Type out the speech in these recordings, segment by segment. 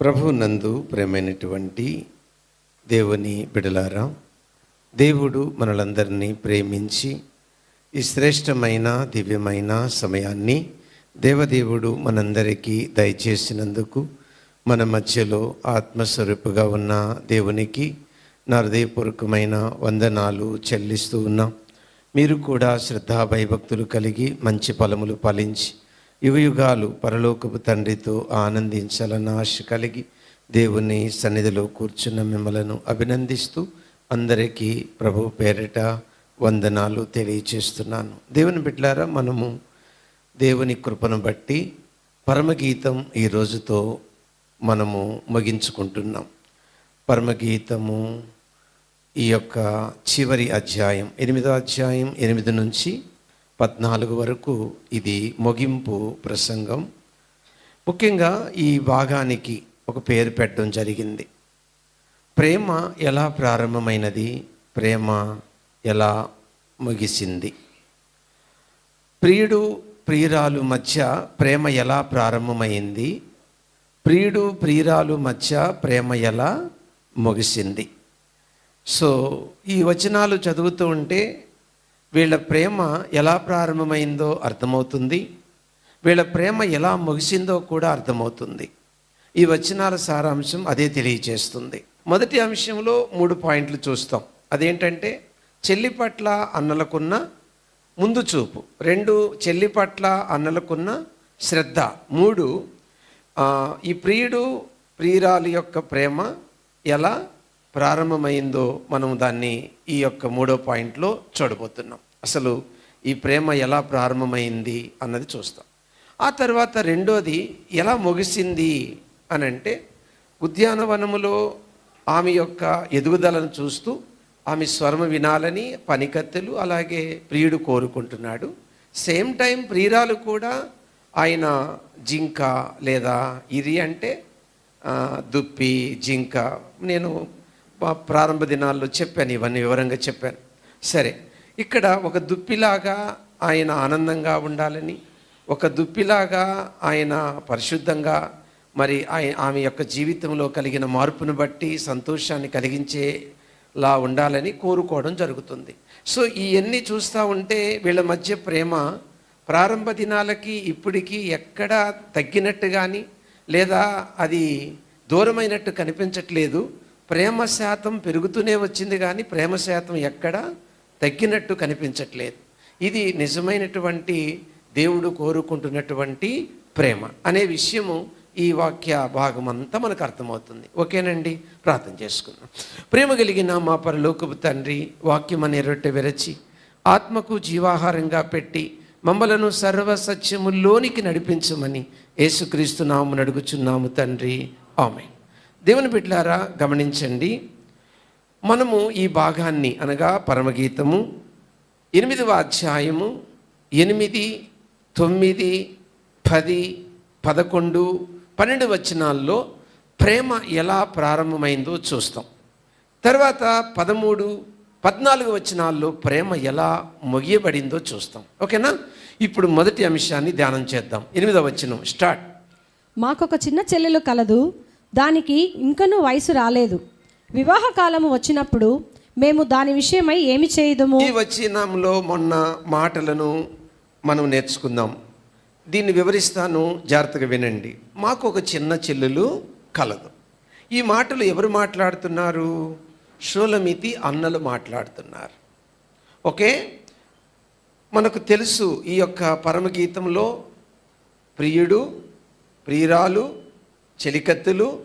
ప్రభు నందు ప్రేమైనటువంటి దేవుని బిడలారా దేవుడు మనలందరినీ ప్రేమించి ఈ శ్రేష్టమైన దివ్యమైన సమయాన్ని దేవదేవుడు మనందరికీ దయచేసినందుకు మన మధ్యలో ఆత్మస్వరూపుగా ఉన్న దేవునికి నా హృదయపూర్వకమైన వందనాలు చెల్లిస్తూ ఉన్నాం. మీరు కూడా శ్రద్ధాభయభక్తులు కలిగి మంచి ఫలములు పాలించి యుగయుగాలు పరలోకపు తండ్రితో ఆనందించాలన్న ఆశ కలిగి దేవుని సన్నిధిలో కూర్చున్న మిమ్మలను అభినందిస్తూ అందరికీ ప్రభు పేరిట వందనాలు తెలియచేస్తున్నాను. దేవుని బిడ్డారా మనము దేవుని కృపను బట్టి పరమగీతం ఈ రోజుతో మనము ముగించుకుంటున్నాం. పరమగీతము ఈ యొక్క చివరి అధ్యాయం ఎనిమిదో అధ్యాయం ఎనిమిది నుంచి పద్నాలుగు వరకు ఇది ముగింపు ప్రసంగం. ముఖ్యంగా ఈ భాగానికి ఒక పేరు పెట్టడం జరిగింది. ప్రేమ ఎలా ప్రారంభమైనది? ప్రేమ ఎలా ముగిసింది? ప్రియుడు ప్రియురాలు మధ్య ప్రేమ ఎలా ప్రారంభమైంది? ప్రియుడు ప్రియురాలు మధ్య ప్రేమ ఎలా ముగిసింది? సో ఈ వచనాలు చదువుతూ ఉంటే వీళ్ళ ప్రేమ ఎలా ప్రారంభమైందో అర్థమవుతుంది. వీళ్ళ ప్రేమ ఎలా ముగిసిందో కూడా అర్థమవుతుంది. ఈ వచనాల సారాంశం అదే తెలియజేస్తుంది మొదటి అంశంలో మూడు పాయింట్లు చూస్తాం. అదేంటంటే చెల్లి పట్ల అన్నలకున్న ముందు చూపు. రెండు చెల్లి పట్ల అన్నలకున్న శ్రద్ధ. మూడు ఈ ప్రియుడు ప్రియురాలి యొక్క ప్రేమ ఎలా ప్రారంభమైందో మనం దాన్ని ఈ యొక్క మూడో పాయింట్లో చూడబోతున్నాం. అసలు ఈ ప్రేమ ఎలా ప్రారంభమైంది అన్నది చూస్తాం. ఆ తర్వాత రెండోది ఎలా ముగిసింది అని అంటే ఉద్యానవనములో ఆమె యొక్క ఎదుగుదలను చూస్తూ ఆమె స్వరము వినాలని పనికత్తెలు అలాగే ప్రియుడు కోరుకుంటున్నాడు. సేమ్ టైం ప్రియురాలు కూడా ఆయన జింక లేదా ఇరి అంటే దుప్పి జింక నేను ప్రారంభ దినాల్లో చెప్పాను ఇవన్నీ వివరంగా చెప్పాను. సరే ఇక్కడ ఒక దుప్పిలాగా ఆయన ఆనందంగా ఉండాలని ఒక దుప్పిలాగా ఆయన పరిశుద్ధంగా మరి ఆయన ఆమె యొక్క జీవితంలో కలిగిన మార్పును బట్టి సంతోషాన్ని కలిగించేలా ఉండాలని కోరుకోవడం జరుగుతుంది. సో ఇవన్నీ చూస్తూ ఉంటే వీళ్ళ మధ్య ప్రేమ ప్రారంభ దినాలకి ఇప్పటికీ ఎక్కడా తగ్గినట్టు కానీ లేదా అది దూరమైనట్టు కనిపించట్లేదు. ప్రేమ శాతం పెరుగుతూనే వచ్చింది కానీ ప్రేమ శాతం ఎక్కడా తగ్గినట్టు కనిపించట్లేదు. ఇది నిజమైనటువంటి దేవుడు కోరుకుంటున్నటువంటి ప్రేమ అనే విషయము ఈ వాక్య భాగం అంతా మనకు అర్థమవుతుంది. ఓకేనండి? ప్రార్థన చేసుకుందాం. ప్రేమ కలిగిన మా పరలోకపు తండ్రి వాక్యం అనే రొట్టె విరచి ఆత్మకు జీవాహారంగా పెట్టి మమ్మలను సర్వ సత్యముల్లోనికి నడిపించమని యేసుక్రీస్తు నామను అడుగుచున్నాము తండ్రి. ఆమె దేవుని బిడ్లారా గమనించండి మనము ఈ భాగాన్ని అనగా పరమగీతము ఎనిమిదవ అధ్యాయము ఎనిమిది తొమ్మిది పది పదకొండు పన్నెండు వచనాల్లో ప్రేమ ఎలా ప్రారంభమైందో చూస్తాం. తర్వాత పదమూడు పద్నాలుగు వచనాల్లో ప్రేమ ఎలా ముగియబడిందో చూస్తాం. ఓకేనా? ఇప్పుడు మొదటి అంశాన్ని ధ్యానం చేద్దాం. ఎనిమిదవ వచనం స్టార్ట్. మాకొక చిన్న చెల్లెలు కలదు దానికి ఇంకనూ వయసు రాలేదు. వివాహ కాలము వచ్చినప్పుడు మేము దాని విషయమై ఏమి చేయదుము? ఈ వచనంలో మొన్న మాటలను మనం నేర్చుకుందాం. దీన్ని వివరిస్తాను జాగ్రత్తగా వినండి. మాకు ఒక చిన్న చెల్లెలు కలదు. ఈ మాటలు ఎవరు మాట్లాడుతున్నారు? షోలమితి అన్నలు మాట్లాడుతున్నారు. ఓకే? మనకు తెలుసు ఈ యొక్క పరమగీతంలో ప్రియుడు ప్రియురాలు చెలికత్తులు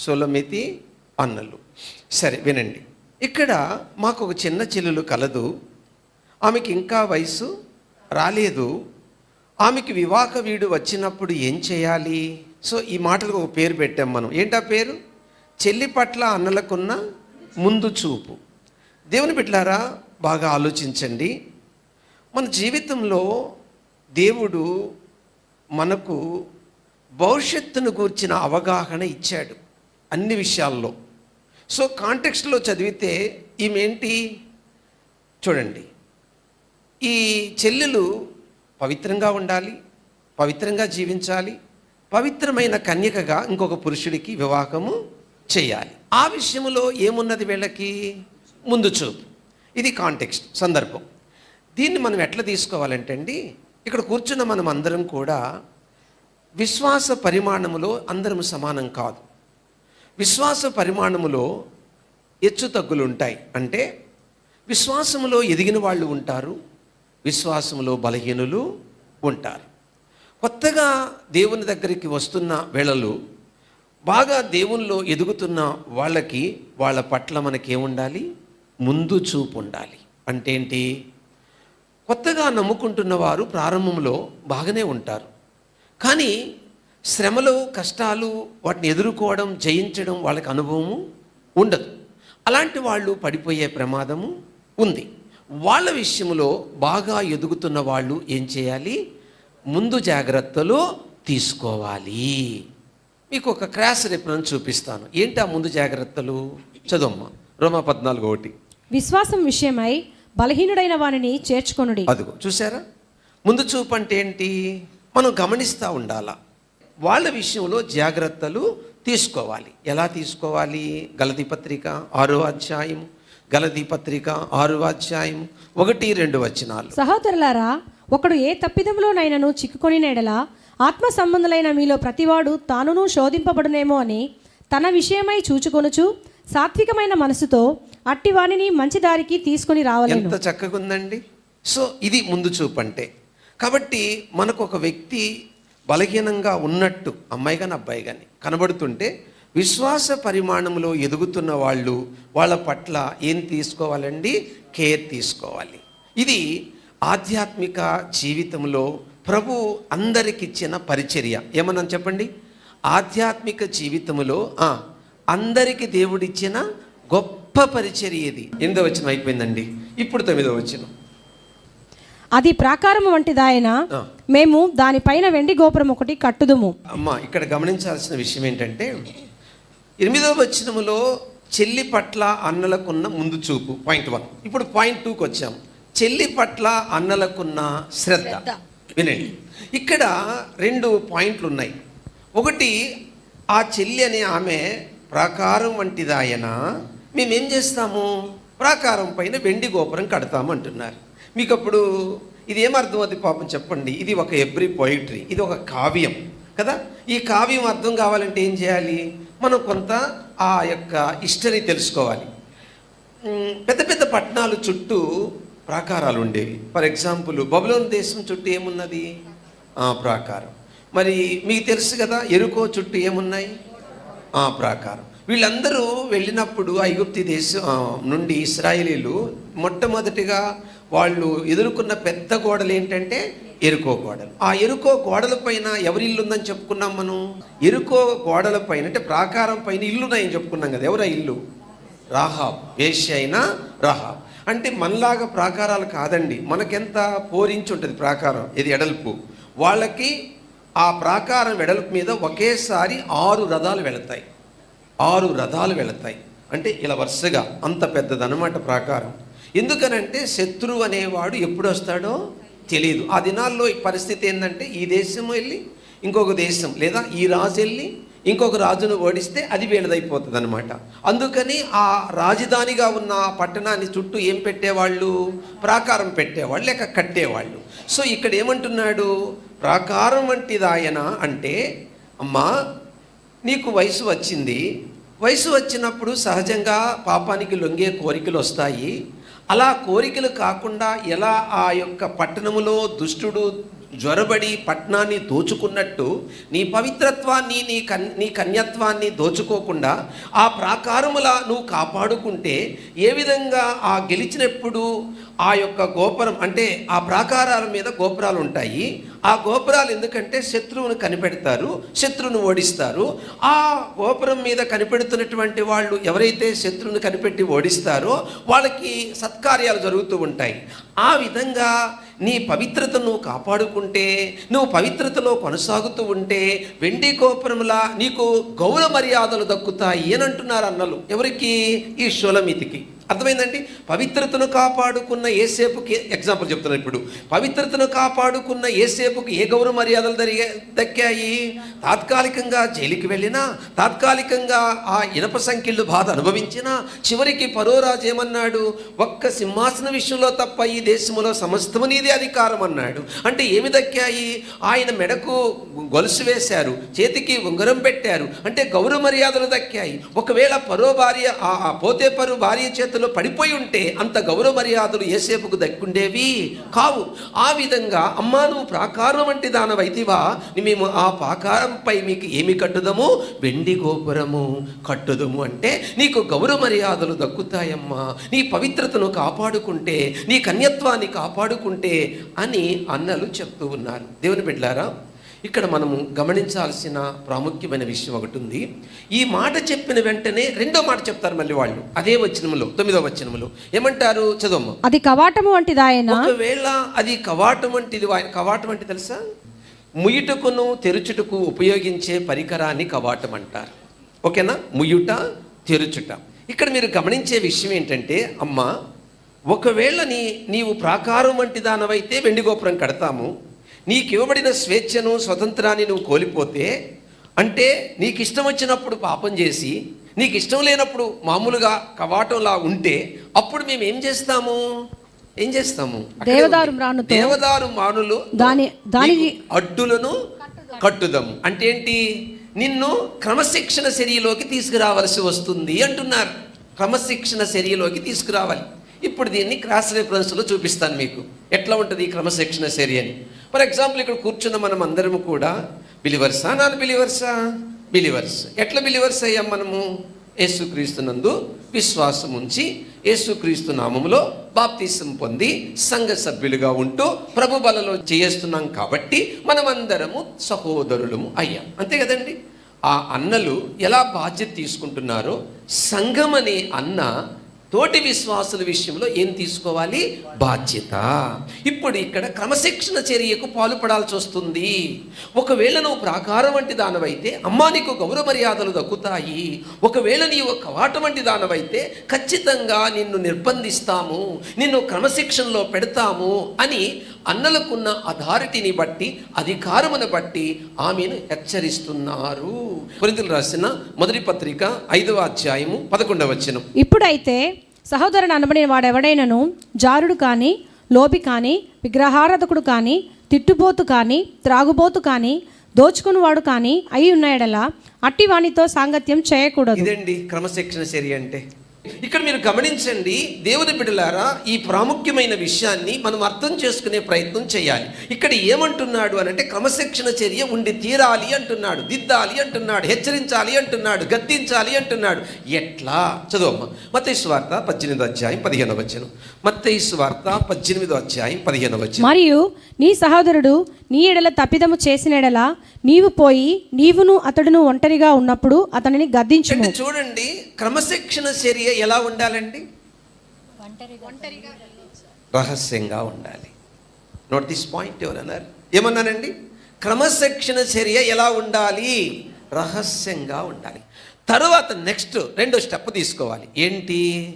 సులమితి అన్నలు. సరే వినండి. ఇక్కడ మాకు ఒక చిన్న చెల్లెలు కలదు. ఆమెకి ఇంకా వయసు రాలేదు. ఆమెకి వివాహ వీడు వచ్చినప్పుడు ఏం చేయాలి? సో ఈ మాటలకు ఒక పేరు పెట్టాం మనం. ఏంటా పేరు? చెల్లి పట్ల అన్నలకున్న ముందు చూపు. దేవుని బిడ్డలారా బాగా ఆలోచించండి. మన జీవితంలో దేవుడు మనకు భవిష్యత్తును గూర్చిన అవగాహన ఇచ్చాడు. అన్ని విషయాల్లో. సో కాంటెక్స్ట్లో చదివితే ఈమెంటి? చూడండి. ఈ చెల్లెలు పవిత్రంగా ఉండాలి పవిత్రంగా జీవించాలి పవిత్రమైన కన్యకగా ఇంకొక పురుషుడికి వివాహము చేయాలి. ఆ విషయంలో ఏమున్నది వీళ్ళకి? ముందు చూపు. ఇది కాంటెక్స్ట్ సందర్భం. దీన్ని మనం ఎట్లా తీసుకోవాలంటే అండి ఇక్కడ కూర్చున్న మనం అందరం కూడా విశ్వాస పరిమాణములో అందరం సమానం కాదు. విశ్వాస పరిమాణములో హెచ్చు తగ్గులు ఉంటాయి అంటే విశ్వాసములో ఎదిగిన వాళ్ళు ఉంటారు విశ్వాసములో బలహీనులు ఉంటారు. కొత్తగా దేవుని దగ్గరికి వస్తున్న వేళలు బాగా దేవునిలో ఎదుగుతున్న వాళ్ళకి వాళ్ళ పట్ల మనకేముండాలి? ముందు చూపు ఉండాలి అంటే ఏంటి కొత్తగా నమ్ముకుంటున్న వారు ప్రారంభంలో బాగానే ఉంటారు. కానీ శ్రమలు కష్టాలు వాటిని ఎదుర్కోవడం జయించడం వాళ్ళకి అనుభవము ఉండదు. అలాంటి వాళ్ళు పడిపోయే ప్రమాదము ఉంది. వాళ్ళ విషయంలో బాగా ఎదుగుతున్న వాళ్ళు ఏం చేయాలి? ముందు జాగ్రత్తలు తీసుకోవాలి. మీకు ఒక క్రాస్ రిఫరెన్స్ చూపిస్తాను. ఏంటి ఆ ముందు జాగ్రత్తలు? చదువమ్మా. రోమా పద్నాలుగు ఒకటి. విశ్వాసం విషయమై బలహీనుడైన వానిని చేర్చుకొనుడి. అదిగో చూసారా ముందు చూపు అంటే ఏంటి? మనం గమనిస్తూ ఉండాలా? వాళ్ళ విషయంలో జాగ్రత్తలు తీసుకోవాలి. ఎలా తీసుకోవాలి? గలది పత్రిక ఆరో అధ్యాయం గలది పత్రిక ఆరో అధ్యాయం ఒకటి రెండు వచనాలు. సహోదరులారా ఒకడు ఏ తప్పిదములోనైనను చిక్కుకొని నెడల ఆత్మ సంబంధులైన మీలో ప్రతివాడు తానును శోధింపబడునేమో అని తన విషయమై చూచుకొనుచు సాత్వికమైన మనసుతో అట్టి వానిని మంచి దారికి తీసుకొని రావలేను. ఎంత చక్కగా ఉందండి సో ఇది ముందు చూపు అంటే కాబట్టి మనకు ఒక వ్యక్తి బలహీనంగా ఉన్నట్టు అమ్మాయి కానీ అబ్బాయి కానీ కనబడుతుంటే విశ్వాస పరిమాణంలో ఎదుగుతున్న వాళ్ళు వాళ్ళ పట్ల ఏం తీసుకోవాలండి? కేర్ తీసుకోవాలి. ఇది ఆధ్యాత్మిక జీవితంలో ప్రభు అందరికిచ్చిన పరిచర్య. ఏమన్నా చెప్పండి? ఆధ్యాత్మిక జీవితంలో అందరికి దేవుడిచ్చిన గొప్ప పరిచర్య ఇది ఎనిమిదో వచ్చిన అయిపోయిందండి. ఇప్పుడు తొమ్మిదో వచ్చిన అది ప్రాకారము వంటిదాయన ఆ. మేము దానిపైన వెండి గోపురం ఒకటి కట్టుదుము. అమ్మ ఇక్కడ గమనించాల్సిన విషయం ఏంటంటే ఎనిమిదవ వచనములో చెల్లి పట్ల అన్నలకున్న ముందు చూపు పాయింట్ వన్ ఇప్పుడు పాయింట్ టూకి వచ్చాం. చెల్లి పట్ల అన్నలకున్న శ్రద్ధ. వినండి. ఇక్కడ రెండు పాయింట్లు ఉన్నాయి. ఒకటి ఆ చెల్లి అనే ఆమె ప్రాకారం వంటిదాయన? మేమేం చేస్తాము? ప్రాకారం పైన వెండి గోపురం కడతాము అంటున్నారు. మీకు అప్పుడు ఇది ఏమర్థం అవుతుంది పాపం చెప్పండి. ఇది ఒక ఎబ్రి పోయిట్రీ ఇది ఒక కావ్యం కదా? ఈ కావ్యం అర్థం కావాలంటే ఏం చేయాలి? మనం కొంత ఆ యొక్క హిస్టరీ తెలుసుకోవాలి. పెద్ద పెద్ద పట్టణాలు చుట్టూ ప్రాకారాలు ఉండేవి. ఫర్ ఎగ్జాంపుల్ బబులోన్ దేశం చుట్టూ ఏమున్నది? ఆ, ప్రాకారం. మరి మీకు తెలుసు కదా ఎరుకో చుట్టూ ఏమున్నాయి? ఆ, ప్రాకారం. వీళ్ళందరూ వెళ్ళినప్పుడు ఐగుప్తి దేశం నుండి ఇస్రాయేలీలు మొట్టమొదటిగా వాళ్ళు ఎదుర్కొన్న పెద్ద గోడలు ఏంటంటే ఎరుకో గోడలు. ఆ ఎరుకో గోడల పైన ఎవరి ఇల్లు ఉందని చెప్పుకున్నాం మనం? ఎరుకో గోడల పైన అంటే ప్రాకారం పైన ఇల్లున్నాయని చెప్పుకున్నాం కదా ఎవరా ఇల్లు? రాహాబ్ వేష్య అయినా రాహాబ్. అంటే మనలాగా ప్రాకారాలు కాదండి మనకెంత పోరించి ఉంటుంది ప్రాకారం ఇది ఎడల్పు వాళ్ళకి ఆ ప్రాకారం వెడల్పు మీద ఒకేసారి ఆరు రథాలు వెళతాయి. ఆరు రథాలు వెళతాయి. అంటే ఇలా వరుసగా అంత పెద్దదన్నమాట ప్రాకారం. ఎందుకనంటే శత్రువు అనేవాడు ఎప్పుడు వస్తాడో తెలియదు ఆ దినాల్లో పరిస్థితి ఏంటంటే ఈ దేశం వెళ్ళి ఇంకొక దేశం లేదా ఈ రాజు వెళ్ళి ఇంకొక రాజును ఓడిస్తే అది వీళ్ళదైపోతుంది అనమాట అందుకని ఆ రాజధానిగా ఉన్న పట్టణాన్ని చుట్టూ ఏం పెట్టేవాళ్ళు? ప్రాకారం పెట్టేవాళ్ళు లేక కట్టేవాళ్ళు. సో ఇక్కడ ఏమంటున్నాడు? ప్రాకారం వంటిదాయన అంటే అమ్మా నీకు వయసు వచ్చింది. వయసు వచ్చినప్పుడు సహజంగా పాపానికి లొంగే కోరికలు వస్తాయి అలా కోరికలు కాకుండా ఎలా ఆ యొక్క పట్టణములో దుష్టుడు జ్వరబడి పట్టణాన్ని దోచుకున్నట్టు నీ పవిత్రత్వాన్ని నీ కన్ నీ కన్యత్వాన్ని దోచుకోకుండా ఆ ప్రాకారముల నువ్వు కాపాడుకుంటే ఏ విధంగా ఆ గెలిచినప్పుడు ఆ యొక్క గోపురం అంటే ఆ ప్రాకారాల మీద గోపురాలు ఉంటాయి ఆ గోపురాలు ఎందుకంటే శత్రువును కనిపెడతారు శత్రువును ఓడిస్తారు. ఆ గోపురం మీద కనిపెడుతున్నటువంటి వాళ్ళు ఎవరైతే శత్రువును కనిపెట్టి ఓడిస్తారో వాళ్ళకి సత్కార్యాలు జరుగుతూ ఉంటాయి. ఆ విధంగా నీ పవిత్రతను నువ్వు కాపాడుకుంటే నువ్వు పవిత్రతలో కొనసాగుతూ ఉంటే వెండి గోపురములా నీకు గౌరవ మర్యాదలు దక్కుతాయి అని అంటున్నారు అన్నలు. ఎవరికి? ఈ షోలమితికి. అర్థమైందండి? పవిత్రతను కాపాడుకున్న ఏసేపుకి ఎగ్జాంపుల్ చెప్తున్నాను ఇప్పుడు. పవిత్రతను కాపాడుకున్న ఏసేపుకి ఏ గౌరవ మర్యాదలు దరిగా దక్కాయి? తాత్కాలికంగా జైలుకి వెళ్ళినా తాత్కాలికంగా ఆ ఇనప సంఖ్యలు బాధ అనుభవించినా చివరికి పరోరాజు ఏమన్నాడు? ఒక్క సింహాసన విషయంలో తప్ప ఈ దేశంలో సమస్తము నీదే అధికారం అన్నాడు. అంటే ఏమి దక్కాయి? ఆయన మెడకు గొలుసు వేశారు చేతికి ఉంగరం పెట్టారు అంటే గౌరవ మర్యాదలు దక్కాయి. ఒకవేళ పరో భార్య ఆ పోతే పరు భార్య చేతులు పడిపోయి ఉంటే అంత గౌరవ మర్యాదలు ఏసేపుకు దక్కుండేవి కావు. ఆ విధంగా అమ్మా నువ్వు ప్రాకారం వంటి దానవైతివా. మేము ఆ ప్రాకారంపై మీకు ఏమి కట్టుదము? వెండి గోపురము కట్టుదము అంటే నీకు గౌరవ మర్యాదలు దక్కుతాయమ్మా. నీ పవిత్రతను కాపాడుకుంటే నీ కన్యత్వాన్ని కాపాడుకుంటే అని అన్నలు చెప్తూ ఉన్నారు. దేవుని బిడ్డారా ఇక్కడ మనము గమనించాల్సిన ప్రాముఖ్యమైన విషయం ఒకటి ఉంది. ఈ మాట చెప్పిన వెంటనే రెండో మాట చెప్తారు మళ్ళీ వాళ్ళు. అదే వచనములో తొమ్మిదో వచనములో. ఏమంటారు? చదవమ్మ. అది కవాటము వంటిదాయన ఒకవేళ అది కవాటం వంటిది వా- కవాటం అంటే తెలుసా? ముయుటకును తెరుచుటకు ఉపయోగించే పరికరాన్ని కవాటం అంటారు. ఓకేనా? ముయుట తెరుచుట. ఇక్కడ మీరు గమనించే విషయం ఏంటంటే అమ్మ ఒకవేళ నీ నీవు ప్రాకారం వంటి దానవైతే వెండి గోపురం కడతాము. నీకు ఇవ్వబడిన స్వేచ్ఛను స్వతంత్రాన్ని నువ్వు కోల్పోతే అంటే నీకు ఇష్టం వచ్చినప్పుడు పాపం చేసి నీకు ఇష్టం లేనప్పుడు మామూలుగా కవాటంలా ఉంటే అప్పుడు మేము ఏం చేస్తాము? ఏం చేస్తాము? దేవదారు దేవదారు మానులు దాని దానికి నీకు అడ్డులను కట్టుదము అంటే ఏంటి? నిన్ను క్రమశిక్షణ చర్యలోకి తీసుకురావాల్సి వస్తుంది అంటున్నారు. క్రమశిక్షణ చర్యలోకి తీసుకురావాలి. ఇప్పుడు దీన్ని క్రాస్ రెఫరెన్స్లో చూపిస్తాను మీకు. ఎట్లా ఉంటుంది ఈ క్రమశిక్షణ సరి అని. ఫర్ ఎగ్జాంపుల్ ఇక్కడ కూర్చున్న మనం అందరం కూడా బిలివర్సా నాన్ బిలివర్సా? బిలివర్స్. ఎట్లా బిలివర్స్ అయ్యాం మనము? యేసుక్రీస్తునందు విశ్వాసం ఉంచి యేసుక్రీస్తు నామములో బాప్తీసం పొంది సంఘ సభ్యులుగా ఉంటూ ప్రభు బలలో చేస్తున్నాం కాబట్టి మనమందరము సహోదరులము అయ్యాం. అంతే కదండి? ఆ అన్నలు ఎలా బాధ్యత తీసుకుంటున్నారో సంఘం అనే అన్న తోటి విశ్వాసుల విషయంలో ఏం తీసుకోవాలి? బాధ్యత. ఇప్పుడు ఇక్కడ క్రమశిక్షణ చర్యకు పాల్పడాల్సి వస్తుంది. ఒకవేళ నువ్వు ప్రాకారం వంటి దానవైతే అమ్మా నీకు గౌరవ మర్యాదలు దక్కుతాయి. ఒకవేళ నీవు కవాట వంటి దానవైతే ఖచ్చితంగా నిన్ను నిర్బంధిస్తాము నిన్ను క్రమశిక్షణలో పెడతాము అని అన్నలకున్న అథారిటీని బట్టి అధికారమును బట్టి ఆమెను హెచ్చరిస్తున్నారు. కొరింథీయులకు రాసిన మొదటి పత్రిక ఐదవ అధ్యాయము పదకొండవ వచనం. ఇప్పుడైతే సహోదరుడు అనబడిన వాడెవడైనను జారుడు కానీ లోబి కానీ విగ్రహారాధకుడు కానీ తిట్టుబోతు కానీ త్రాగుబోతు కానీ దోచుకునివాడు కానీ అయి ఉన్నాయడలా అట్టి వానితో సాంగత్యం చేయకూడదు. ఇదండి క్రమశిక్షణ చర్య అంటే? ఇక్కడ మీరు గమనించండి దేవుని బిడ్డలారా ఈ ప్రాముఖ్యమైన విషయాన్ని మనం అర్థం చేసుకునే ప్రయత్నం చేయాలి. ఇక్కడ ఏమంటున్నాడు అని అంటే క్రమశిక్షణ చర్య ఉండి తీరాలి అంటున్నాడు దిద్దాలి అంటున్నాడు హెచ్చరించాలి అంటున్నాడు గద్దించాలి అంటున్నాడు. ఎట్లా? చదువమ్మ. మత్తయి వార్త పద్దెనిమిదో అధ్యాయం పదిహేను వచ్చను మత్తయి వార్త పద్దెనిమిదో అధ్యాయం పదిహేను వచ్చను మరియు నీ సహోదరుడు నీ ఎడల తప్పిదము చేసిన ఎడల నీవు పోయి నీవును అతడును ఒంటరిగా ఉన్నప్పుడు అతనిని గద్దించుము. అంటే చూడండి క్రమశిక్షణ చర్య ఎలా ఉండాలండి? రహస్యంగా ఉండాలి. నోట్ దిస్ పాయింట్ ఎవరన్నారు ఏమన్నానండి? క్రమశిక్షణ చర్య ఎలా ఉండాలి? రహస్యంగా ఉండాలి. తరువాత నెక్స్ట్ రెండో స్టెప్ తీసుకోవాలి. ఏంటి?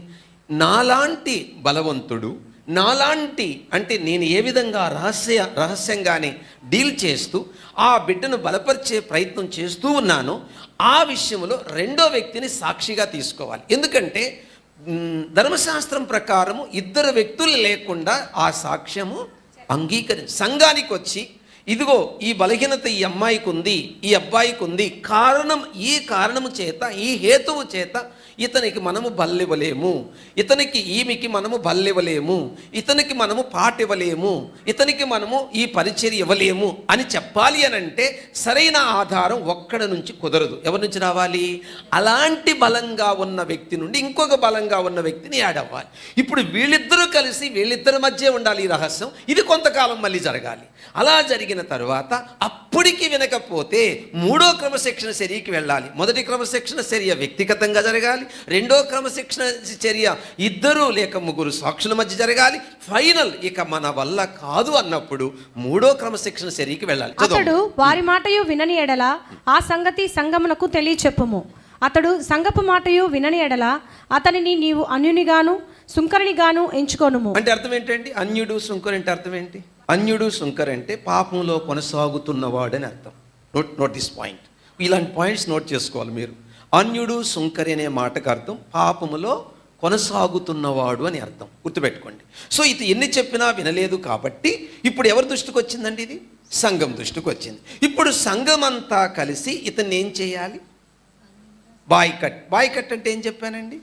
నాలాంటి బలవంతుడు నాలాంటి అంటే నేను ఏ విధంగా రహస్య రహస్యంగానే డీల్ చేస్తూ ఆ బిడ్డను బలపరిచే ప్రయత్నం చేస్తూ ఉన్నానో ఆ విషయంలో రెండో వ్యక్తిని సాక్షిగా తీసుకోవాలి. ఎందుకంటే ధర్మశాస్త్రం ప్రకారము ఇద్దరు వ్యక్తులు లేకుండా ఆ సాక్ష్యము అంగీకరి సంఘానికి వచ్చి ఇదిగో ఈ బలహీనత ఈ అమ్మాయికి ఉంది ఈ అబ్బాయికి ఉంది కారణం ఈ కారణము చేత ఈ హేతువు చేత ఇతనికి మనము బల్లివ్వలేము ఇతనికి ఈమెకి మనము బల్లివ్వలేము ఇతనికి మనము పాట ఇవ్వలేము ఇతనికి మనము ఈ పరిచర్య ఇవ్వలేము అని చెప్పాలి అని అంటే సరైన ఆధారం ఒక్కడ నుంచి కుదరదు. ఎవరి నుంచి రావాలి? అలాంటి బలంగా ఉన్న వ్యక్తి నుండి ఇంకొక బలంగా ఉన్న వ్యక్తిని యాడ్ అవ్వాలి. ఇప్పుడు వీళ్ళిద్దరూ కలిసి వీళ్ళిద్దరి మధ్య ఉండాలి ఈ రహస్యం. ఇది కొంతకాలం మళ్ళీ జరగాలి. అలా జరిగిన తర్వాత అప్పటికి వినకపోతే మూడో క్రమశిక్షణ చర్యకి వెళ్ళాలి. మొదటి క్రమశిక్షణ చర్య వ్యక్తిగతంగా జరగాలి. రెండో క్రమశిక్షణ చర్య ఇద్దరు లేక ముగ్గురు సాక్షుల మధ్య జరగాలి. ఫైనల్ ఇక మన వల్ల కాదు అన్నప్పుడు మూడో క్రమశిక్షణ చర్యకి వెళ్ళాలి. అతడు వారి మాటయు వినని ఎడల ఆ సంగతి సంగమునకు తెలియచెప్పుము. అతడు సంగపు మాటయు వినని ఎడల అతనిని నీవు అన్యునిగాను సుంకరినిగాను ఎంచుకొనుము. అంటే అర్థం ఏంటండి? అన్యుడు సుంకర్ అంటే అర్థం ఏంటి? అన్యుడు శుంకర్ అంటే పాపంలో కొనసాగుతున్నవాడు అని అర్థం. నోట్ నోట్ దిస్ పాయింట్ ఇలాంటి పాయింట్స్ నోట్ చేసుకోవాలి మీరు. అన్యుడు సుంకరి అనే మాటకు అర్థం పాపములో కొనసాగుతున్నవాడు అని అర్థం. గుర్తుపెట్టుకోండి. సో ఇది ఎన్ని చెప్పినా వినలేదు కాబట్టి ఇప్పుడు ఎవరి దృష్టికి వచ్చిందండి ఇది? సంఘం దృష్టికి వచ్చింది. ఇప్పుడు సంఘం అంతా కలిసి ఇతన్ని ఏం చేయాలి? బాయ్కట్. బాయ్కట్ అంటే ఏం చెప్పానండి?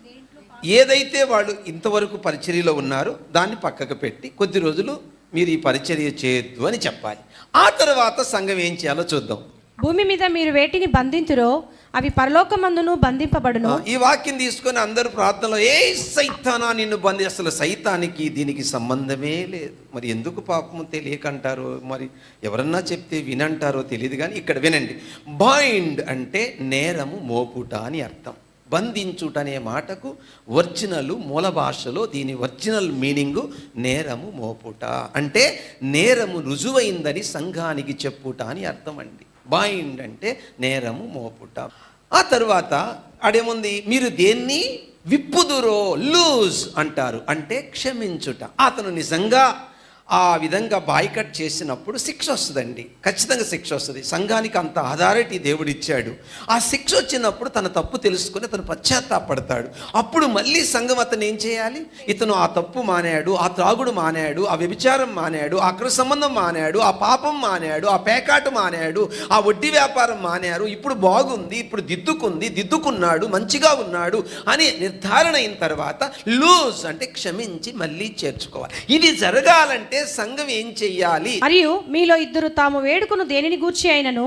ఏదైతే వాళ్ళు ఇంతవరకు పరిచర్యలో ఉన్నారో దాన్ని పక్కకు పెట్టి కొద్ది రోజులు మీరు ఈ పరిచర్య చేయొద్దు అని చెప్పాలి. ఆ తర్వాత సంఘం ఏం చేయాలో చూద్దాం. భూమి మీద మీరు వేటిని బంధింతురో అవి పరలోకమందును బంధింపబడును. ఈ వాక్యం తీసుకొని అందరూ ప్రార్థనలో ఏ సైతానా నిన్ను బంధి అసలు సైతానికి దీనికి సంబంధమే లేదు. మరి ఎందుకు పాపము తెలియకంటారో మరి ఎవరన్నా చెప్తే వినంటారో తెలియదు కానీ ఇక్కడ వినండి. బైండ్ అంటే నేరము మోపుట అని అర్థం. బంధించుట అనే మాటకు వర్జినలు మూల భాషలో దీని వర్జినల్ మీనింగు నేరము మోపుట. అంటే నేరము రుజువైందని సంఘానికి చెప్పుట అని అర్థం అండి. బైండ్ అంటే నేరము మోపుట. ఆ తర్వాత అడేముంది? మీరు దేన్ని? విప్పుదురో లూజ్ అంటారు. అంటే క్షమించుట. అతను నిజంగా ఆ విధంగా బాయ్కట్ చేసినప్పుడు శిక్ష వస్తుందండి. ఖచ్చితంగా శిక్ష వస్తుంది. సంఘానికి అంత అథారిటీ దేవుడిచ్చాడు. ఆ శిక్ష వచ్చినప్పుడు తన తప్పు తెలుసుకొని అతను పశ్చాత్తాపడతాడు. అప్పుడు మళ్ళీ సంఘం అతను ఏం చేయాలి? ఇతను ఆ తప్పు మానాడు ఆ త్రాగుడు మానాడు ఆ వ్యభిచారం మానాడు ఆ అక్ర సంబంధం మానాడు ఆ పాపం మానాడు ఆ పేకాటు మానాడు ఆ వడ్డీ వ్యాపారం మానారు. ఇప్పుడు బాగుంది ఇప్పుడు దిద్దుకుంది దిద్దుకున్నాడు మంచిగా ఉన్నాడు అని నిర్ధారణ అయిన తర్వాత లూజ్ అంటే క్షమించి మళ్ళీ చేర్చుకోవాలి. ఇది జరగాలంటే సంఘం ఏం చెయ్యాలి? మరియు మీలో ఇద్దరు తాము వేడుకును దేనిని గూర్చి అయినను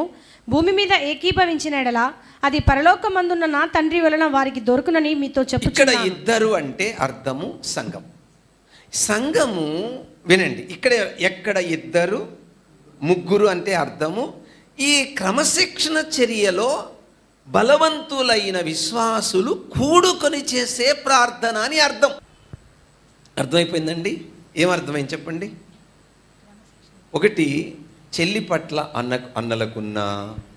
భూమి మీద ఏకీభవించిన ఎడల అది పరలోకమందున్న నా తండ్రి వలన వారికి దొరుకునని మీతో ఇక్కడ చెప్పుచున్నాను. ఇద్దరు అంటే అర్థము సంఘం. సంఘము వినండి ఇక్కడ ఎక్కడ ఇద్దరు ముగ్గురు అంటే అర్థము ఈ క్రమశిక్షణ చర్యలో బలవంతులైన విశ్వాసులు కూడుకొని చేసే ప్రార్థన అని అర్థం. అర్థమైపోయిందండి? ఏం అర్థమైంది చెప్పండి? ఒకటి చెల్లి పట్ల అన్న అన్నలకున్న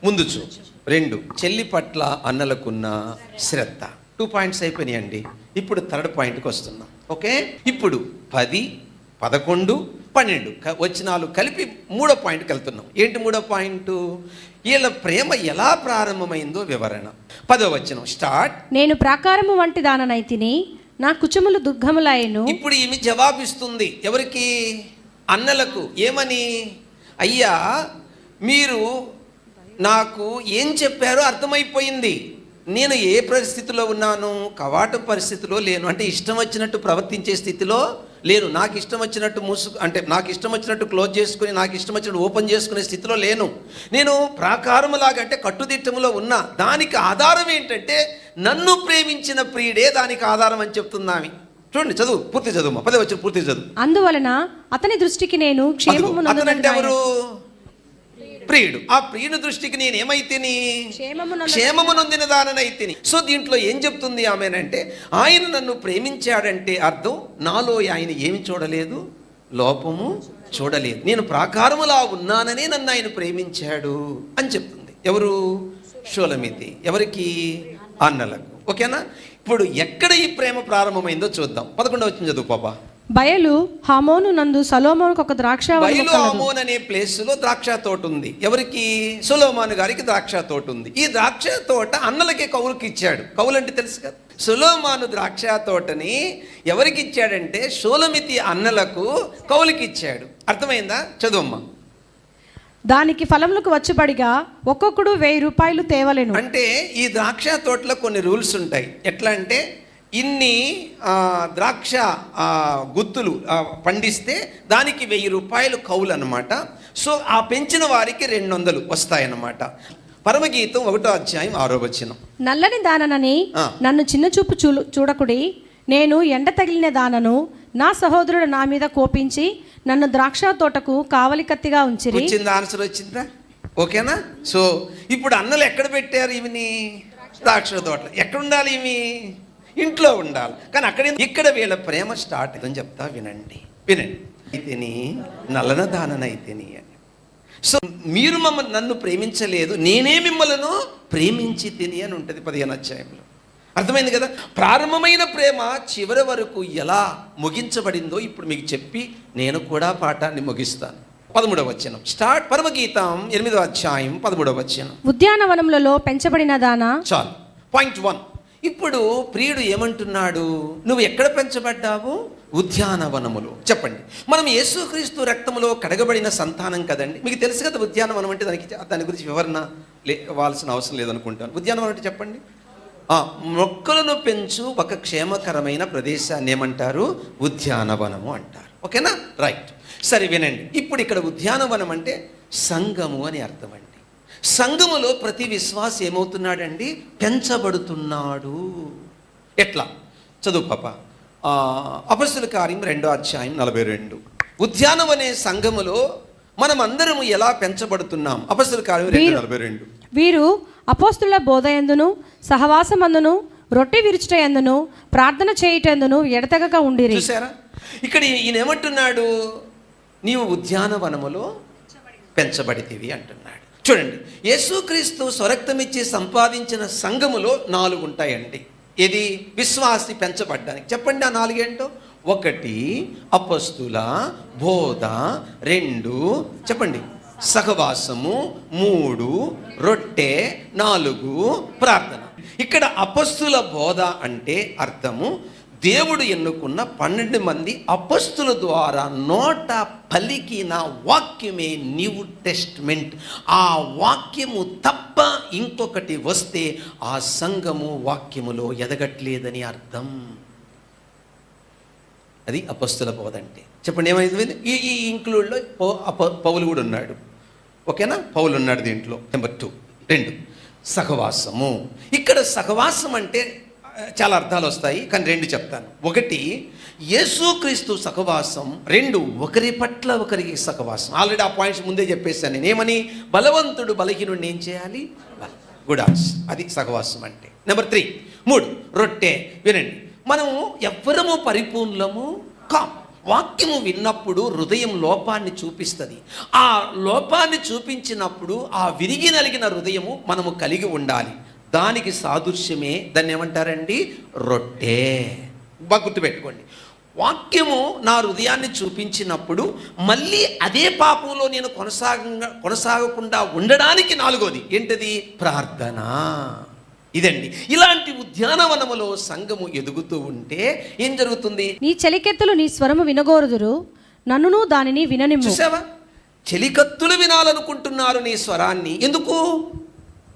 ముందు చూపు రెండు చెల్లి పట్ల అన్నలకున్న శ్రద్ధ. టూ పాయింట్స్ అయిపోయినాయండి. ఇప్పుడు థర్డ్ పాయింట్కి వస్తున్నాం. ఓకే? ఇప్పుడు పది పదకొండు పన్నెండు. వచనాలు కలిపి మూడో పాయింట్కి వెళ్తున్నాం. ఏంటి మూడో పాయింట్ వీళ్ళ ప్రేమ ఎలా ప్రారంభమైందో వివరణ. పదో వచనం. స్టార్ట్ నేను ప్రాకారము వంటి దాననైతిని నా కుచములు దుర్గములాయను ఇప్పుడు ఈమె జవాబిస్తుంది. ఎవరికి? అన్నలకు ఏమని? అయ్యా మీరు నాకు ఏం చెప్పారో అర్థమైపోయింది. నేను ఏ పరిస్థితిలో ఉన్నాను? కవాటు పరిస్థితిలో లేను. అంటే ఇష్టం వచ్చినట్టు ప్రవర్తించే స్థితిలో లేను. నాకు ఇష్టం వచ్చినట్టు మూసు అంటే నాకు ఇష్టం వచ్చినట్టు క్లోజ్ చేసుకుని నాకు ఇష్టం వచ్చినట్టు ఓపెన్ చేసుకునే స్థితిలో లేను. నేను ప్రాకారములాగా అంటే కట్టుదిట్టములో ఉన్నా. దానికి ఆధారం ఏంటంటే నన్ను ప్రేమించిన ప్రియుడే దానికి ఆధారం అని చెప్తున్నామి చూడండి చదువు పూర్తి చదువు పదే వచ్చి పూర్తి చదువు. అందువలన అతని దృష్టికి నేను అదిగో, క్షేమము అతనంటే ఎవరు? ప్రియుడు. ఆ ప్రియుని దృష్టికి నేను ఏమైతేని క్షేమము క్షేమము నొందిన దాననైతిని. సో దీంట్లో ఏం చెప్తుంది ఆమెనంటే ఆయన నన్ను ప్రేమించాడంటే అర్థం నాలో ఆయన ఏమి చూడలేదు లోపము చూడలేదు. నేను ప్రాకారములా ఉన్నాననే నన్ను ఆయన ప్రేమించాడు అని చెప్తుంది. ఎవరు? షోలమితి. ఎవరికి? అన్నలకు. ఓకేనా? ఇప్పుడు ఎక్కడ ఈ ప్రేమ ప్రారంభమైందో చూద్దాం. పదకొండవ వచ్చిన చదువు పాప. బయలు హామోను నందు సలోమోనుకు ఒక ద్రాక్షావళి బయలు ఆమోన్ అనే ప్లేస్లో ద్రాక్ష తోట ఉంది. ఎవరికి? సులోమాను గారికి ద్రాక్ష తోట ఉంది. ఈ ద్రాక్ష తోట అన్నలకి కౌలుకి ఇచ్చాడు. కౌలు అంటే తెలుసు కదా? సులోమాను ద్రాక్ష తోటని ఎవరికి ఇచ్చాడంటే షోలమితి అన్నలకు కౌలుకి ఇచ్చాడు. అర్థమైందా? చదువమ్మా. దానికి ఫలములకు వచ్చుబడిగా ఒక్కొక్కడు వెయ్యి రూపాయలు తేవలెను. అంటే ఈ ద్రాక్ష తోటలో కొన్ని రూల్స్ ఉంటాయి. ఎట్లా అంటే ఇన్ని ద్రాక్ష గుత్తులు పండిస్తే దానికి వెయ్యి రూపాయలు కౌలు అనమాట సో ఆ పెంచిన వారికి రెండు వందలు వస్తాయన్నమాట. పరమగీతం ఒకటో అధ్యాయం ఆరో వచనం. నల్లని దాననని. నన్ను చిన్న చూపు చూడకుడి. నేను ఎండ తగిలిన దానను నా సహోదరుడు నా మీద కోపించి నన్ను ద్రాక్ష తోటకు కావలి కత్తిగా ఉంచిరి. వచ్చిందా? ఆన్సర్ వచ్చిందా? ఓకేనా? సో ఇప్పుడు అన్నలు ఎక్కడ పెట్టారు ఇవిని ద్రాక్ష తోటలు. ఎక్కడ ఉండాలి ఇవి ఇంట్లో ఉండాలి. కానీ అక్కడ ఇక్కడ వీళ్ళ ప్రేమ స్టార్ట్ అని చెప్తా వినండి. వినండి. అయితేని నల్లన దాననైతేని అని. సో మీరు మమ్మల్ని నన్ను ప్రేమించలేదు నేనే మిమ్మలను ప్రేమించి తిని అని ఉంటుంది పదిహేను అధ్యాయంలో. అర్థమైంది కదా? ప్రారంభమైన ప్రేమ చివరి వరకు ఎలా ముగించబడిందో ఇప్పుడు మీకు చెప్పి నేను కూడా పాఠాన్ని ముగిస్తాను. పదమూడవ వచనం. స్టార్ట్ పరమగీతం ఎనిమిదవ అధ్యాయం పదమూడవ వచనం. ఉద్యానవనములలో పెంచబడిన దానా? చాలు. Point one. ఇప్పుడు ప్రియుడు ఏమంటున్నాడు? నువ్వు ఎక్కడ పెంచబడ్డావు? ఉద్యానవనములు. చెప్పండి. మనం యేసుక్రీస్తు రక్తములో కడగబడిన సంతానం కదండి. మీకు తెలుసు కదా ఉద్యానవనం అంటే దానికి దాని గురించి వివరణ లే ఇవ్వాల్సిన అవసరం లేదనుకుంటాను. ఉద్యానవనం అంటే చెప్పండి. మొక్కలను పెంచు ఒక క్షేమకరమైన ప్రదేశాన్ని ఏమంటారు? ఉద్యానవనము అంటారు. ఓకేనా? రైట్. సరే వినండి. ఇప్పుడు ఇక్కడ ఉద్యానవనం అంటే సంఘము అని అర్థం అండి. సంఘములో ప్రతి విశ్వాసి ఏమవుతున్నాడండి? పెంచబడుతున్నాడు. ఎట్లా? చదువు పాప. ఆ, అపస్సుల కార్యం రెండో అధ్యాయం నలభై రెండు. ఉద్యానం అనే సంఘములో మనం అందరము ఎలా పెంచబడుతున్నాం? అపస్సుల కార్యం రెండు నలభై రెండు. వీరు అపోస్తుల బోధ ఎందును సహవాసమందును రొట్టె విరుచుట ఎందును ప్రార్థన చేయుటందును ఎడతెగక ఉండిరి. చూసారా ఇక్కడ ఈయన ఏమంటున్నాడు? నీవు ఉద్యానవనములో పెంచబడితివి అంటున్నాడు. చూడండి యేసుక్రీస్తు స్వరక్తమిచ్చి సంపాదించిన సంఘములో నాలుగు ఉంటాయండి. ఇది విశ్వాసి పెంచబడ్డానికి. చెప్పండి ఆ నాలుగేంటో? ఒకటి అపస్తుల బోధ. రెండు చెప్పండి. సహవాసము మూడు రొట్టె నాలుగు ప్రార్థన. ఇక్కడ అపస్తుల బోధ అంటే అర్థము దేవుడు ఎన్నుకున్న పన్నెండు మంది అపస్తుల ద్వారా నోట పలికిన వాక్యమే న్యూ టెస్ట్మెంట్ ఆ వాక్యము తప్ప ఇంకొకటి వస్తే ఆ సంఘము వాక్యములో ఎదగట్లేదని అర్థం. అది అపస్తుల బోధ అంటే. చెప్పండి ఏమైంది? ఈ ఈ ఇంక్లూడ్లో పౌ అప పౌలు కూడా ఉన్నాడు. ఓకేనా? పౌలు ఉన్నాడు దీంట్లో. Number two. రెండు. సహవాసము. ఇక్కడ సహవాసం అంటే చాలా అర్థాలు వస్తాయి కానీ రెండు చెప్తాను. ఒకటి యేసుక్రీస్తు సహవాసం రెండు ఒకరి పట్ల ఒకరికి సహవాసం. ఆల్రెడీ ఆ పాయింట్స్ ముందే చెప్పేశాను నేను. ఏమని? బలవంతుడు బలహీనుడిని ఏం చేయాలి? గుడ్ గుడాస్ అది సహవాసం అంటే. Number three. మూడు. రొట్టె. వినండి. మనము ఎవ్వరము పరిపూర్ణము కాం. వాక్యము విన్నప్పుడు హృదయం లోపాన్ని చూపిస్తుంది. ఆ లోపాన్ని చూపించినప్పుడు ఆ విరిగి నలిగిన హృదయము మనము కలిగి ఉండాలి. దానికి సాదృశ్యమే దాన్ని ఏమంటారండి? రొట్టె. బాగా గుర్తుపెట్టుకోండి. వాక్యము నా హృదయాన్ని చూపించినప్పుడు మళ్ళీ అదే పాపంలో నేను కొనసాగ కొనసాగకుండా ఉండడానికి నాలుగోది. ఏంటది? ప్రార్థన. ఇదండి. ఇలాంటి ఉద్యానవనములో సంఘము ఎదుగుతూ ఉంటే ఏం జరుగుతుంది? నీ చెలికెత్తులు నీ స్వరము వినగోరుదురు. నన్నును దానిని విననిమ్ము. చూసావా చెలికత్తులు వినాలనుకుంటున్నారు నీ స్వరాన్ని. ఎందుకు?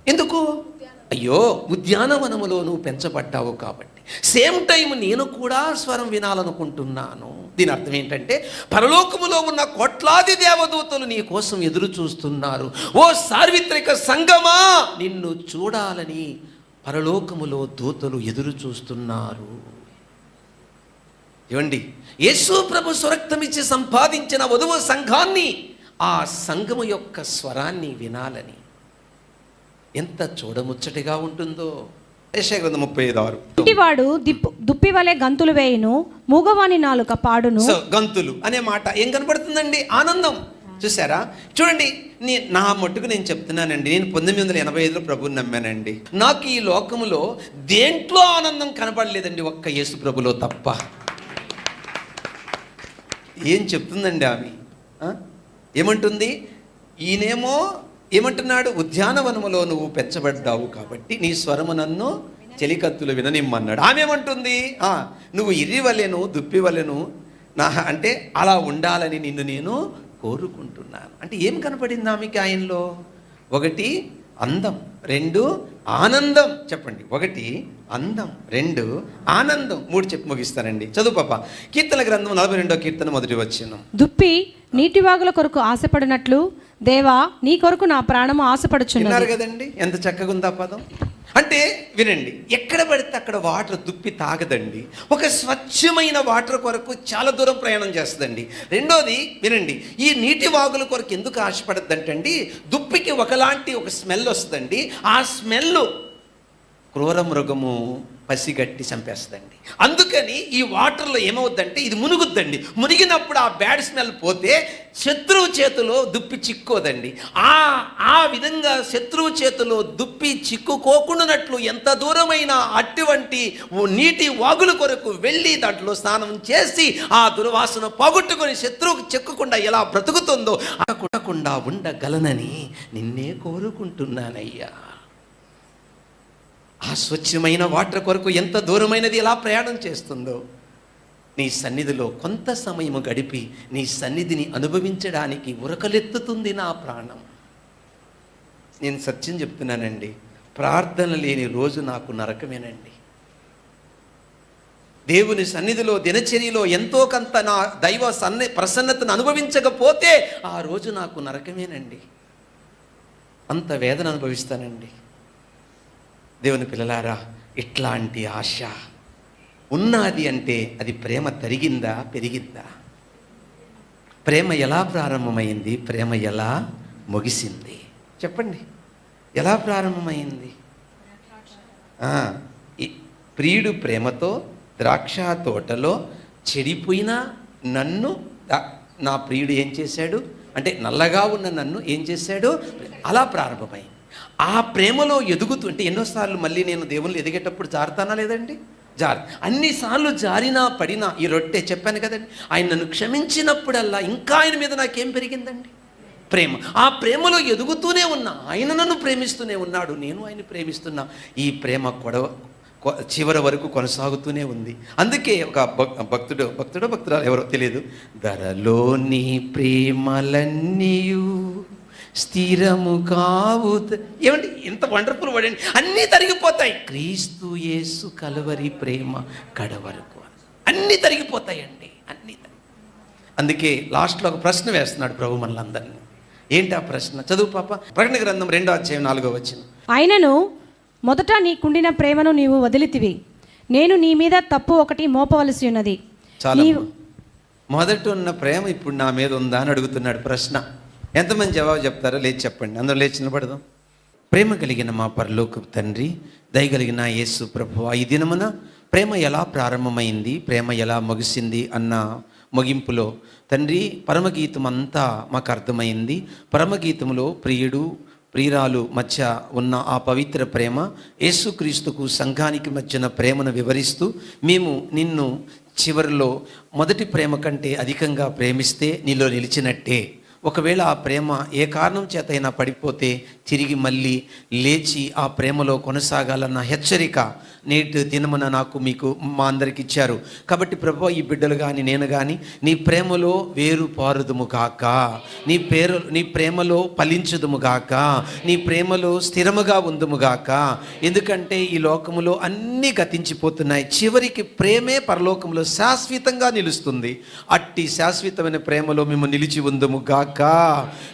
ఎందుకు? అయ్యో ఉద్యానవనములో నువ్వు పెంచబడ్డావు కాబట్టి. సేమ్ టైం నేను కూడా స్వరం వినాలనుకుంటున్నాను. దీని అర్థం ఏంటంటే పరలోకములో ఉన్న కోట్లాది దేవదూతలు నీ కోసం ఎదురు చూస్తున్నారు. ఓ సార్వత్రిక సంగమా నిన్ను చూడాలని పరలోకములో దూతలు ఎదురు చూస్తున్నారు. ఏమండి? యేసు ప్రభు స్వరక్తమిచ్చి సంపాదించిన వధువు సంఘాన్ని ఆ సంఘము యొక్క స్వరాన్ని వినాలని. ఎంత చూడముచ్చటిగా ఉంటుందో. యెషయా గ్రంథం ముప్పై ఐదు ఆరు. ఇంటివాడు దిప్పు వలె గంతులు వేయును మూగవాని నాలుక పాడును. సో గంతులు అనే మాట ఏం కనపడుతుందండి? ఆనందం. చూసారా? చూడండి నీ నా మట్టుకు నేను చెప్తున్నానండి. నేను పంతొమ్మిది వందల ఎనభై ఐదులో ప్రభుని నమ్మానండి. నాకు ఈ లోకములో దేంట్లో ఆనందం కనపడలేదండి ఒక్క యేసు ప్రభులో తప్ప. ఏం చెప్తుందండి ఆమె? ఏమంటుంది? ఈయనేమో ఏమంటున్నాడు? ఉద్యానవనములో నువ్వు పెంచబడ్డావు కాబట్టి నీ స్వరము నన్ను చెలికత్తులు విననిమ్మన్నాడు. ఆమె ఏమంటుంది? "ఆ, నువ్వు ఇర్రి దుప్పివలెను నా అంటే అలా ఉండాలని నిన్ను నేను కోరుకుంటున్నాను. అంటే ఏం కనపడింది ఆమెకి ఆయనలో? ఒకటి అందం రెండు ఆనందం. చెప్పండి ఒకటి అందం రెండు ఆనందం. మూడు చెప్పి ముగిస్తానండి. చదువు పాప. కీర్తన గ్రంథం నలభై రెండో కీర్తన మొదటి వచ్చిన దుప్పి నీటివాగుల కొరకు ఆశపడినట్లు దేవా నీ కొరకు నా ప్రాణము ఆశపడుచున్నారు కదండి? ఎంత చక్కగా ఉందా పదం? అంటే వినండి ఎక్కడ పడితే అక్కడ వాటర్ దుప్పి తాగదండి. ఒక స్వచ్ఛమైన వాటర్ కొరకు చాలా దూరం ప్రయాణం చేస్తుందండి. రెండోది వినండి ఈ నీటి వాగుల కొరకు ఎందుకు ఆశపడద్దంటండి? దుప్పికి ఒకలాంటి ఒక స్మెల్ వస్తుందండి. ఆ స్మెల్ క్రూర మృగము పసిగట్టి చంపేస్తుందండి. అందుకని ఈ వాటర్లో ఏమవుద్దంటే ఇది మునుగుద్దండి. మునిగినప్పుడు ఆ బ్యాడ్ స్మెల్ పోతే శత్రువు చేతిలో దుప్పి చిక్కోదండి. ఆ ఆ విధంగా శత్రువు చేతిలో దుప్పి చిక్కుకోకుండానట్లు ఎంత దూరమైన అటువంటి నీటి వాగుల కొరకు వెళ్ళి దాంట్లో స్నానం చేసి ఆ దుర్వాసన పోగొట్టుకొని శత్రువుకు చెక్కకుండా ఎలా బ్రతుకుతుందో అకుండా ఉండగలనని నిన్నే కోరుకుంటున్నానయ్యా. ఆ స్వచ్ఛమైన వాటర్ కొరకు ఎంత దూరమైనది ఎలా ప్రయాణం చేస్తుందో. నీ సన్నిధిలో కొంత సమయము గడిపి నీ సన్నిధిని అనుభవించడానికి ఉరకలెత్తుతుంది నా ప్రాణం. నేను సత్యం చెప్తున్నానండి. ప్రార్థన లేని రోజు నాకు నరకమేనండి. దేవుని సన్నిధిలో దినచర్యలో ఎంతో కొంత నా దైవ సన్ని ప్రసన్నతను అనుభవించకపోతే ఆ రోజు నాకు నరకమేనండి. అంత వేదన అనుభవిస్తానండి. దేవుని పిల్లలారా ఇట్లాంటి ఆశ ఉన్నది అంటే అది ప్రేమ తరిగిందా పెరిగిందా? ప్రేమ ఎలా ప్రారంభమైంది ప్రేమ ఎలా ముగిసింది? చెప్పండి. ఎలా ప్రారంభమైంది? ప్రియుడు ప్రేమతో ద్రాక్ష తోటలో చెడిపోయిన నన్ను నా ప్రియుడు ఏం చేశాడు? అంటే నల్లగా ఉన్న నన్ను ఏం చేశాడు? అలా ప్రారంభమైంది. ఆ ప్రేమలో ఎదుగుతూ అంటే ఎన్నోసార్లు మళ్ళీ నేను దేవుళ్ళు ఎదిగేటప్పుడు జారుతానా లేదండి? జారు. అన్నిసార్లు జారినా పడినా ఈ రొట్టె చెప్పాను కదండి? ఆయన నన్ను క్షమించినప్పుడల్లా ఇంకా ఆయన మీద నాకేం పెరిగిందండి? ప్రేమ. ఆ ప్రేమలో ఎదుగుతూనే ఉన్నా ఆయన నన్ను ప్రేమిస్తూనే ఉన్నాడు నేను ఆయన ప్రేమిస్తున్నా ఈ ప్రేమ కొడవ కొ- చివరి వరకు కొనసాగుతూనే ఉంది. అందుకే ఒక భక్- భక్తుడు భక్తుడో భక్తురాలు ఎవరో తెలియదు ధరలోని ప్రేమలన్నీయు స్థిరము కావు ఏమండి? ఎంత వండర్ఫుల్ అండి. అన్నీ తరిగిపోతాయి. క్రీస్తు యేసు కలవరి ప్రేమ కడవరకు అన్నీ తరిగిపోతాయండి. అన్నీ అందుకే లాస్ట్లో ఒక ప్రశ్న వేస్తున్నాడు ప్రభు మనలందరినీ. ఏంటి ఆ ప్రశ్న? చదువు పాప. ప్రకటన గ్రంథం రెండో అధ్యాయం నాలుగో వచ్చిన ఆయనను మొదట నీకుండిన ప్రేమను నీవు వదిలితివి. నేను నీ మీద తప్పు ఒకటి మోపవలసి ఉన్నది. చాలా మొదట ఉన్న ప్రేమ ఇప్పుడు నా మీద ఉందా అని అడుగుతున్నాడు ప్రశ్న. ఎంతమంది జవాబు చెప్తారో లేచి చెప్పండి. అందరూ లేచి నిలబడదాం. ప్రేమ కలిగిన మా పరలోక తండ్రి దయగలిగిన యేసు ప్రభు ఈ దినమున ప్రేమ ఎలా ప్రారంభమైంది ప్రేమ ఎలా ముగిసింది అన్న ముగింపులో తండ్రి పరమగీతం అంతా మాకు అర్థమైంది. పరమగీతములో ప్రియుడు ప్రియురాలు మధ్య ఉన్న ఆ పవిత్ర ప్రేమ యేసుక్రీస్తుకు సంఘానికి మధ్యన ప్రేమను వివరిస్తూ మేము నిన్ను చివరిలో మొదటి ప్రేమ కంటే అధికంగా ప్రేమిస్తే నీలో నిలిచినట్టే. ఒకవేళ ఆ ప్రేమ ఏ కారణం చేతైనా పడిపోతే తిరిగి మళ్ళీ లేచి ఆ ప్రేమలో కొనసాగాలన్న హెచ్చరిక నేటి దినమున నాకు మీకు మా అందరికి ఇచ్చారు. కాబట్టి ప్రభు ఈ బిడ్డలు కానీ నేను కానీ నీ ప్రేమలో వేరు పారుదుము గాక. నీ పేరు నీ ప్రేమలో ఫలించుదుము గాక. నీ ప్రేమలో స్థిరముగా ఉందుము గాక. ఎందుకంటే ఈ లోకములో అన్నీ గతించిపోతున్నాయి. చివరికి ప్రేమే పరలోకంలో శాశ్వతంగా నిలుస్తుంది. అట్టి శాశ్వతమైన ప్రేమలో మేము నిలిచి ఉందము గాక.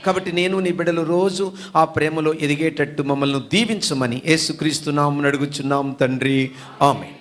కాబట్టి నేను నీ బిడ్డలు రోజు ఆ ప్రేమలో ఎదిగేటట్టు మమ్మల్ని దీవించమని యేసుక్రీస్తు అడుగుచున్నాం తండ్రి. ఆమె